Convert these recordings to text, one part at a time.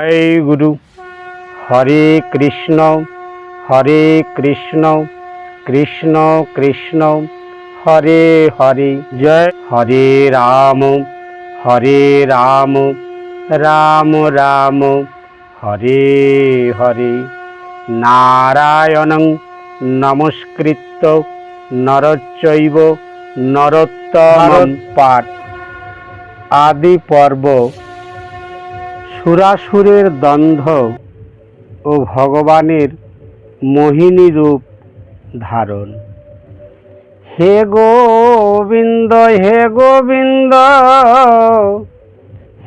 জয় গুরু। হরে কৃষ্ণ হরে কৃষ্ণ কৃষ্ণ কৃষ্ণ, হরে হরে। জয় হরে রাম হরে রাম রাম রাম, হরে হরে। নারায়ণং নমস্কৃত্য নরচৈব নরোত্তম পাঠ। আদি পর্ব সুরাসুরের দ্বন্দ্ব ও ভগবানের মোহিনী রূপ ধারণ। হে গোবিন্দ হে গোবিন্দ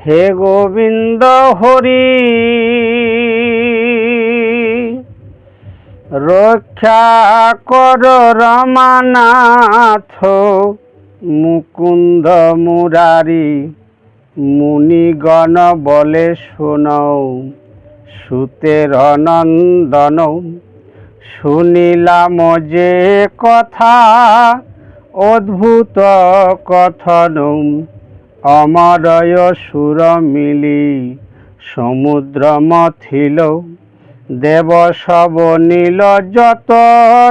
হে গোবিন্দ হরি, রক্ষা কর রমানাথ মুকুন্দ মুরারি। মুনিগণ বলে শোনও, সুতের নন্দন। শুনিলাম যে কথা, অদ্ভুত কথন। অমরয় সুর মিলি সমুদ্র মথিল। দেব সব নীল যত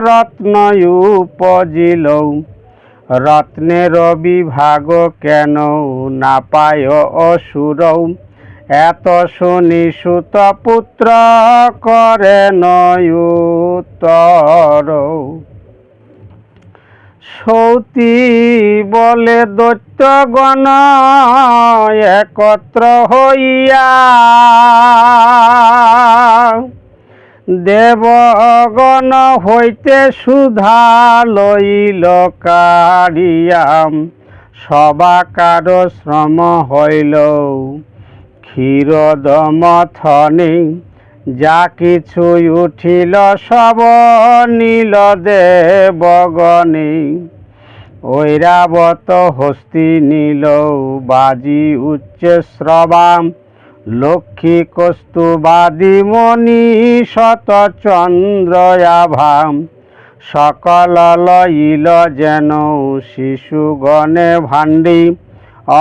রত্ন উপজিল। রত্নের বিভাগ কেন না পায় অসুর এত শুনি সুত পুত্র করে নয়ুত্তর সৌতি বলে দৈত্যগণ একত্র হইয়া দেবগণ হইতে সুধা লইল কারিয়াম, সবাকার শ্রম হইল। ক্ষীরদমথনে, যা কিছুই উঠিল সব নীল দেবগণে। ঐরাবত হস্তি নীল, বাজি উচ্চ শ্রবাম লক্ষ্মী কস্তুবাদি মণি শত চন্দ্রয়াভাম সকল লইল যেন শিশুগণে ভাণ্ডি।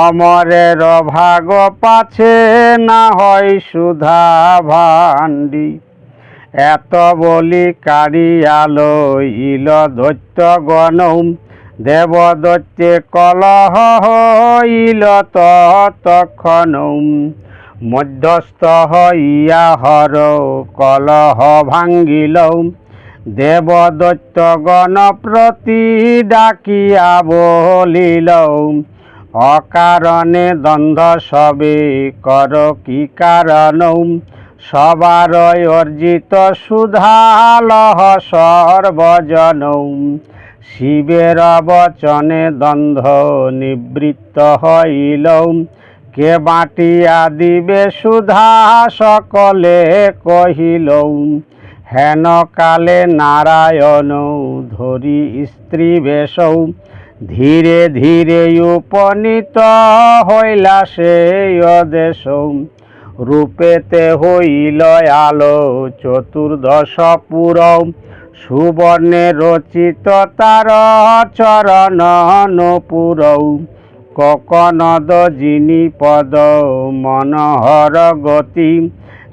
অমরের ভাগ পাছে না হয় সুধা ভাণ্ডি। এত বলি কারিয়ালো ইল দৈত্যগণ দেবদৈত্যে কলহ হইল তৎক্ষণ মধ্যস্থ হইয়া হর কলহ ভাঙ্গিল দেবদৈত্যগণ প্রতি ডাকিয়া বলিল অকারণে দ্বন্দ্ব সবে কর কি কারণ সবার অর্জিত সুধালহ সর্বজন শিবের বচনে দ্বন্দ্ব নিবৃত্ত হইল কে বাটিয়া দিবে সুধা? সকলে কহিল হেন কালে নারায়ণ ধরি স্ত্রী বেশৌ। ধীরে ধীরে উপনীত হইলা সেই দেশ রূপেতে হইল আলো চতুর্দশ পুর। সুবর্ণে রচিত তার চরণ নপুরৌ ককনদ যিনি পদ মনোহর গতি।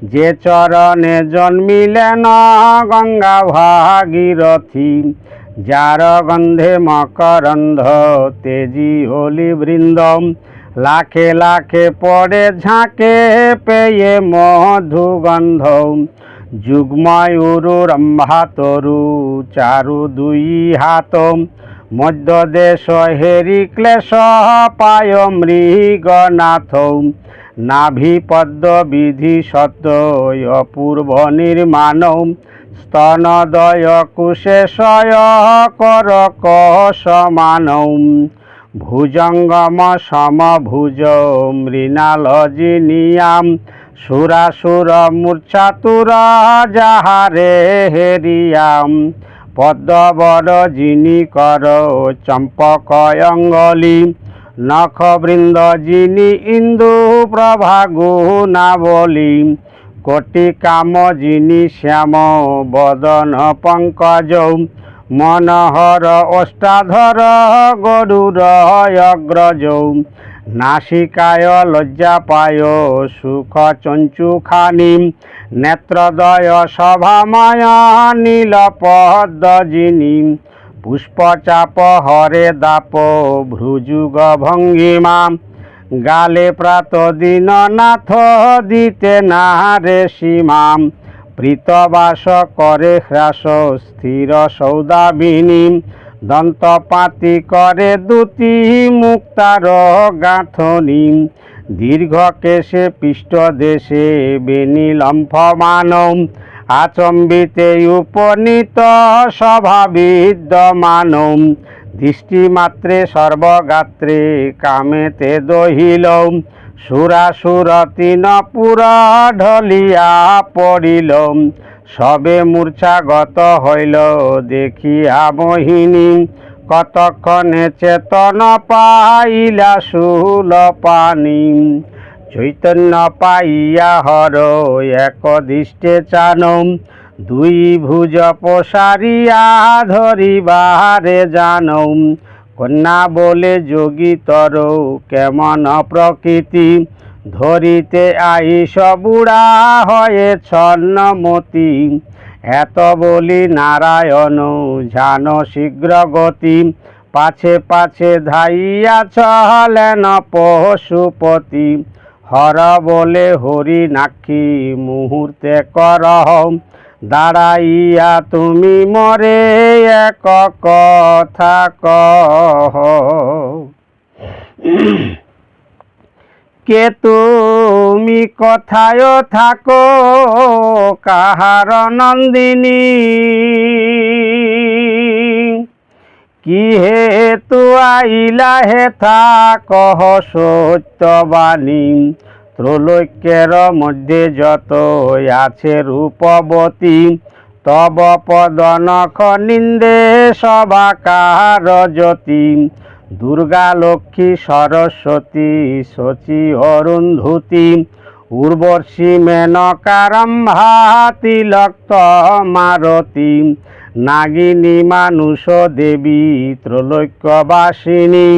যে চরণে জন্মিলে জন্মিলেন গঙ্গা ভাগীরথী। যার গন্ধে মকরন্ধ তেজি হলি বৃন্দ লাখে লাখে পড়ে ঝাঁকে পেয়ে মধুগন্ধ যুগ্ময়ুরু রম্ভা তরু চারু দুই হাত মধ্য দেশ হেরি ক্লেশ পায় মৃগনাথ নাভি পদ্ম বিধি সত্য অপূর্ব নির্মাণ স্তনদয় কুশেশয় কর সমান ভুজঙ্গম সমভুজ মৃণাল জিনিয়াম সুরাসুর মূর্ছাতুর যাহারে হেরিয়াম পদ্মবর যিনি কর চম্পক অঙ্গলি নখবৃন্দ যিনি ইন্দু প্রভা গুণাবলী কোটি কাম যিনি শ্যাম বদন পঙ্কজ, মনোহর অষ্টাধর গরুর অগ্রজ। নাসিকায় লজ্জা পায়, সুখ চঞ্চুখানি, নেত্রদয় সভাময় নীল পদ্মজিনী পুষ্পচাপ হরে দাপ ভ্রুযুগ ভঙ্গিমা। গালে প্রাত দিন নাথ দিতে না রে সীমাম প্রীতবাস করে হ্রাস, স্থির সৌদাবিনী দন্তপাতি করে দুটি মুক্তার গাঁথনি। দীর্ঘ কেশে পৃষ্ঠ দেশে বেনি লম্ফমান আচম্বিতে উপনীত স্বভাবিদ্যমান দৃষ্টিমাত্রে সর্বগাত্রে কামেতে দহিল সুরাসুর তিন পুরা ঢলিয়া পড়িল সবে মূর্ছাগত হইল, দেখিয়া মোহিনী কতক্ষণে চেতন পাইলা শুল পানি। চৈতন্য পাইয়া হর, এক দৃষ্টে চানম দুই ভুজ প্রসারিয়া ধরিবারে জানম কন্যা বলে, যোগী তর, কেমন প্রকৃতি? ধরিতে আইস বুড়া হয়ে ছন্নমতি এত বলি নারায়ণ, জান শীঘ্র গতি। পাছে পাছে ধাইয়া চলেন পশুপতি। হর বলে হরি নাক্ষী মুহূর্তে করহ। দাঁড়াইয়া তুমি মরে, এক কথা কহ। কে তুমি কথায় থাকো, কাহার নন্দিনী? কি হেতু আইলা হে কহ সত্যবাণী ত্রৈলোক্যের মধ্যে যত আছে রূপবতী, তব পদ নখ নিন্দে সবাকার জ্যোতি? দুর্গা লক্ষ্মী সরস্বতী শচী অরুন্ধতী উর্বশী মেনকারম্ভা তিলক্ত মারতী, নাগিনী মানুষ দেবী ত্রৈলোক্যবাসিনী,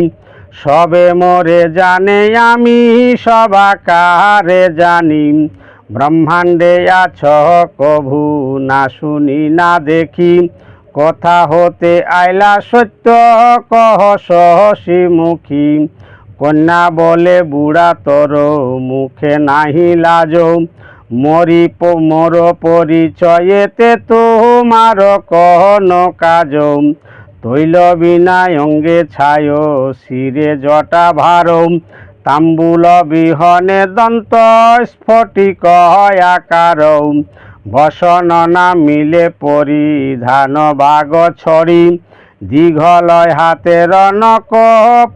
সবে মোরে জানে আমি সবাকারে জানি, ব্রহ্মাণ্ডে আছ কভু না শুনি না দেখি কথা হতে আইলা সত্য, কহ সহসী মুখী। কন্যা বলে, বুড়া তর মুখে নাহি লাজ। মরি মোর পরিচয়েতে তোমার কহন কাজ। তৈল বিনায় অঙ্গে ছায় শিরে জটা ভারম তাম্বুল বিহনে দন্ত স্ফটিক আকার। বসন না মিলে পরিধান বাগ ছড়ি। দীঘলয় হাতের নক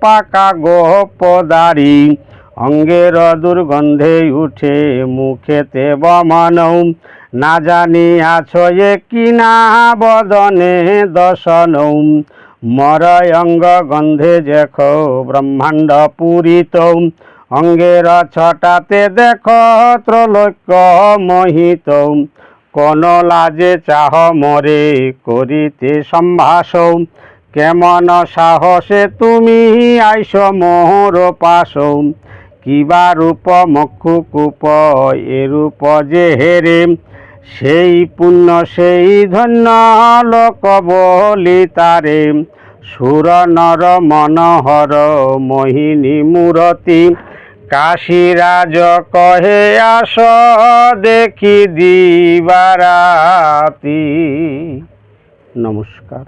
পাকা গোপদারি অঙ্গের দুর্গন্ধে উঠে মুখেতে বমন। না জানি আছো এ কিনা বদনে দশন মরয় অঙ্গ গন্ধে দেখ ব্রহ্মাণ্ড পুরিত। অঙ্গের ছটাতে দেখ ত্রৈলোক্য মোহিত। কোন লাজে চাহ মরে করিতে সম্ভাষ। কেমন সাহসে তুমি আইস মোহর পাশ। কিবা রূপ মক্ষু কূপ এরূপ যে হেরে। সেই পুণ্য, সেই ধন্য লোক বলি তারে। সুর, নর, মনোহর, মোহিনী, মূরতি। কাশীরাজ কহে আস দেখি দিবারাতি। নমস্কার।